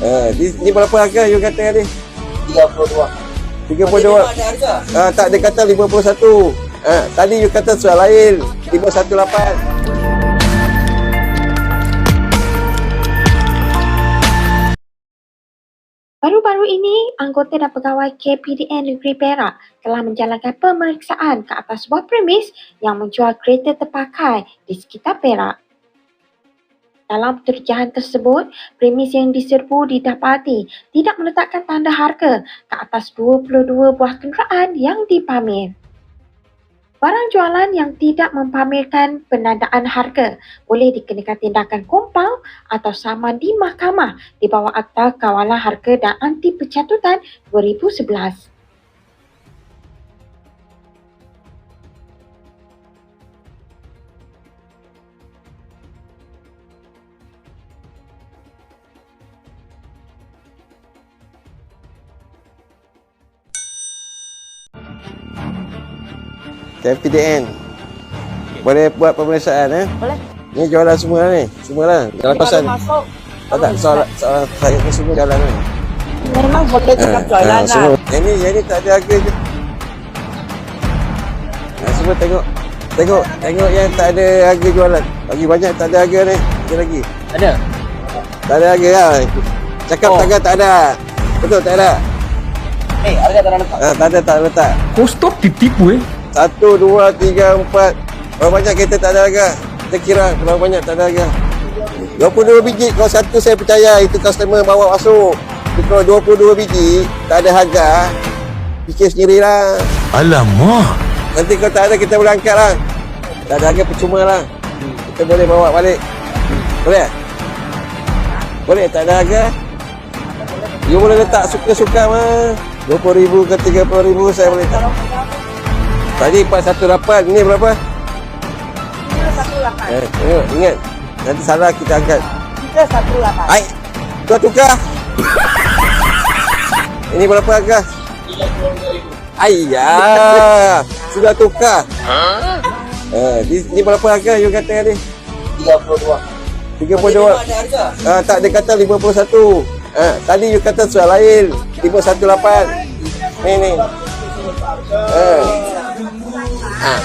Ah, ni, ni berapa harga you kata tadi? 32. 32. Ada harga. Ah, tak dia kata 51. Ah, tadi you kata soal lain. 518. Baru-baru ini, anggota dan pegawai KPDN Negeri Perak telah menjalankan pemeriksaan ke atas sebuah premis yang menjual kereta terpakai di sekitar Perak. Dalam pekerjaan tersebut, premis yang diserbu didapati tidak meletakkan tanda harga ke atas 22 buah kenderaan yang dipamer. Barang jualan yang tidak mempamerkan penandaan harga boleh dikenakan tindakan kompau atau saman di mahkamah di bawah Akta Kawalan Harga dan Anti Pencatutan 2011. KPDN. Boleh buat pemeriksaan eh? Boleh. Ni jualan semua ni. Semua lah. Dalam kosan. masuk. Tak tak, soal, soal saya ni semua jalan ni. Memang boleh cakap Ah, jualan ah, lah. semua. Yang ni, yang ni tak ada harga je. Ah, semua tengok. Tengok, tengok yang tak ada harga jualan. Bagi banyak tak ada harga ni. Ada lagi. Ada. Tak ada harga lah. Cakap Oh. tak ada, tak ada. Betul tak ada? Eh, harga tak ada letak. Ah, tak ada, tak ada letak. Kau stop ditipu eh. Satu, dua, tiga, empat. Berapa banyak kereta tak ada harga? Kita kira berapa banyak tak ada harga. 22 biji, kalau satu saya percaya itu customer bawa masuk. Kalau 22 biji, tak ada harga, fikir sendirilah. Alamak. Nanti kalau tak ada, kita boleh angkat lah. Tak ada harga, percuma lah. Kita boleh bawa balik. Boleh? Boleh, tak ada harga. You boleh letak suka-suka mah. RM20,000 ke RM30,000 saya boleh letak. Tadi 418, ni berapa? Kita satu lapan. Eh, tengok, ingat. Nanti salah kita angkat. Kita satu lapan. Hai, kau tukar. Ini berapa harga? Ayah, sudah tukar. Eh, ni, ni berapa harga you kata tadi? 32. 32. Ada harga. Ah, tak dia kata 51. Ah, tadi you kata soal lain. 518. Ni ni. Ah. Ah.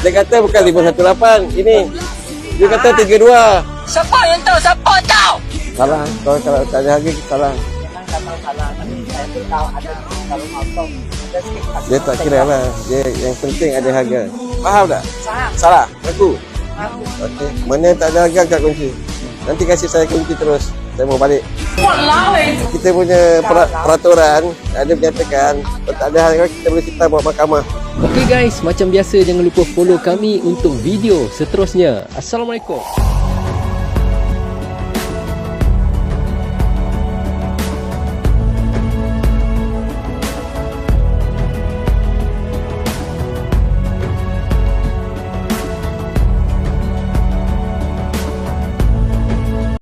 Dia kata bukan 518. Ini. Dia kata 32. Siapa yang tahu? Siapa tahu? Salah. Kalau kalau tak ada harga salah. Salah. Dia tak kira lah. Dia yang penting ada harga. Faham tak? Faham. Salah. Aku. Okey. Mana tak ada harga angkat kunci. Nanti kasih saya kunci terus. Saya mau balik. Kita punya per- peraturan ada menyatakan kalau tak ada harga kita boleh cerita bawa mahkamah. Okey guys, macam biasa jangan lupa follow kami untuk video seterusnya. Assalamualaikum.